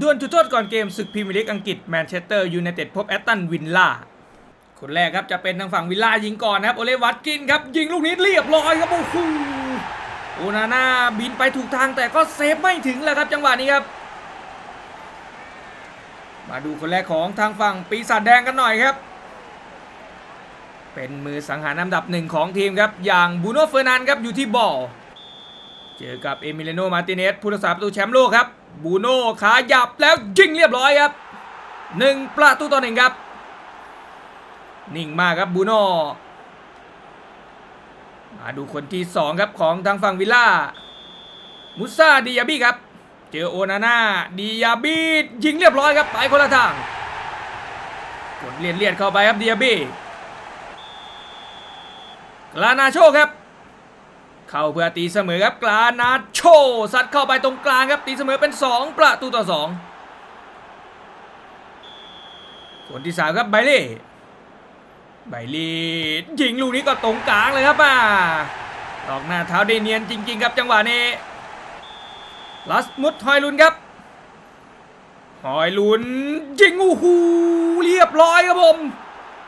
ดวลจุดโทษก่อนเกมศึกพรีเมียร์ลีกอังกฤษแมนเชสเตอร์ยูไนเต็ดพบแอตตันวินล่าคนแรกครับจะเป็นทางฝั่งวิลล่ายิงก่อนนะครับโอเลวัตกินครับยิงลูกนี้เรียบร้อยครับโอ้โหโอนาน่าบินไปถูกทางแต่ก็เซฟไม่ถึงแล้วครับจังหวะนี้ครับ มาดูคนแรกของทางฝั่งปีศาจแดงกันหน่อยครับ เป็นมือสังหารอันดับหนึ่งของทีมครับอย่างบูโน่เฟอร์นันครับอยู่ที่บอล เจอกับเอมิเลโนมาติเนสผู้รักษาประตูแชมป์โลกครับบูโน่ขาหยับแล้วยิงเรียบร้อยครับหนึ่งประตูต่อหนึ่งครับ นิ่งมากครับบูโน่มาดูคนที่สองครับของทางฝั่งวิลล่ามุซาดิยาบีครับ เจอโอนาน่าดิยาบียิงเรียบร้อยครับไปคนละทางกดเลียดเลียดเข้าไปครับดิยาบีลานาโชครับ เข้าเพื่อตีเสมอครับกลานาโชซัดเข้าไปตรงกลางครับตีเสมอเป็น 2 ประตูต่อ2คนที่สามครับไบเล่ไบเล่ยิงลูกนี้ก็ตรงกลางเลยครับอ่าดอกหน้าเท้าได้เนียนจริง ๆ ครับจังหวะนี้ลัสมุดฮอยลุนครับฮอยลุนยิงอู้หูเรียบร้อยครับผม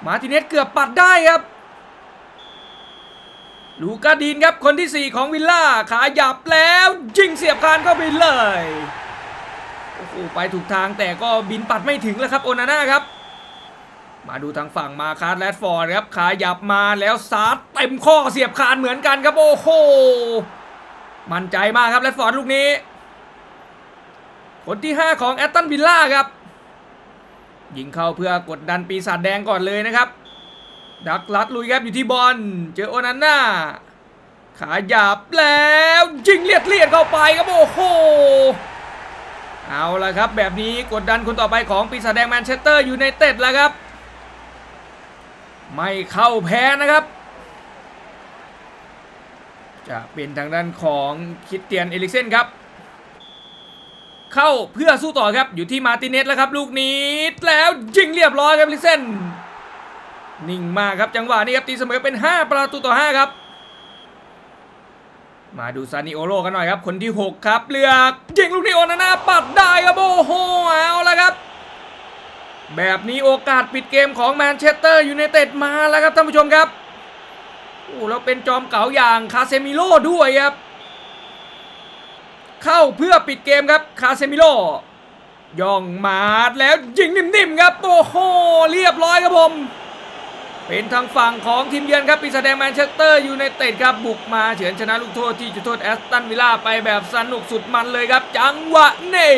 มาติเนสเกือบปัดได้ครับ ลูกาดีนครับคนที่ 4 ของวิลล่าขาหยับแล้วยิงเสียบคานเข้าไปเลยโอ้โหไปถูกทางแต่ก็บินปัดไม่ถึงแล้วครับโอนาน่าครับ มาดูทางฝั่งมาคาร์แรดฟอร์ดครับขาหยับมาแล้วซัดเต็มข้อเสียบคานเหมือนกันครับโอ้โหมั่นใจมากครับแรดฟอร์ดลูกนี้ คนที่ 5 ของแอตตันวิลล่าครับยิงเข้าเพื่อกดดันปีศาจแดงก่อนเลยนะครับ ดักลัดลุยครับอยู่ที่บอลเจอโอนันน่าขาหยับแล้วยิงเลียดเลียดเข้าไปครับโอ้โหเอาละครับ แบบนี้กดดันคนต่อไปของปีศาจแดงแมนเชสเตอร์อยู่ในเต็ดแล้วครับ ไม่เข้าแพ้นะครับ จะเป็นทางด้านของคริสเตียนเอลิกเซนครับ เข้าเพื่อสู้ต่อครับอยู่ที่มาติเนสแล้วครับ ลูกนี้แล้วยิงเรียบร้อยครับเอลิกเซน นิ่งมากครับจังหวะนี้ครับตีเสมอเป็น 5 ประตูต่อ 5 ครับ มาดูซานิโอโรกันหน่อยครับ คนที่ 6 ครับ เลือกยิงลูกนี้โอนาน่าปัดได้ครับโอ้โหเอาละครับ แบบนี้โอกาสปิดเกมของแมนเชสเตอร์ยูไนเต็ดมาแล้วครับท่านผู้ชมครับโอ้แล้วเป็นจอมเก๋าอย่างคาเซมิโร่ด้วยครับ เข้าเพื่อปิดเกมครับคาเซมิโร่ย่องมาแล้วยิงนิ่มๆครับโอ้โหเรียบร้อยครับผม เป็นทางฝั่งของทีมเยือนครับปีศาจแดงแมนเชสเตอร์ยูไนเต็ดครับบุกมาเฉือนชนะลูกโทษที่จุดโทษแอสตันวิลล่าไปแบบสนุกสุดมันเลยครับ จังหวะนี้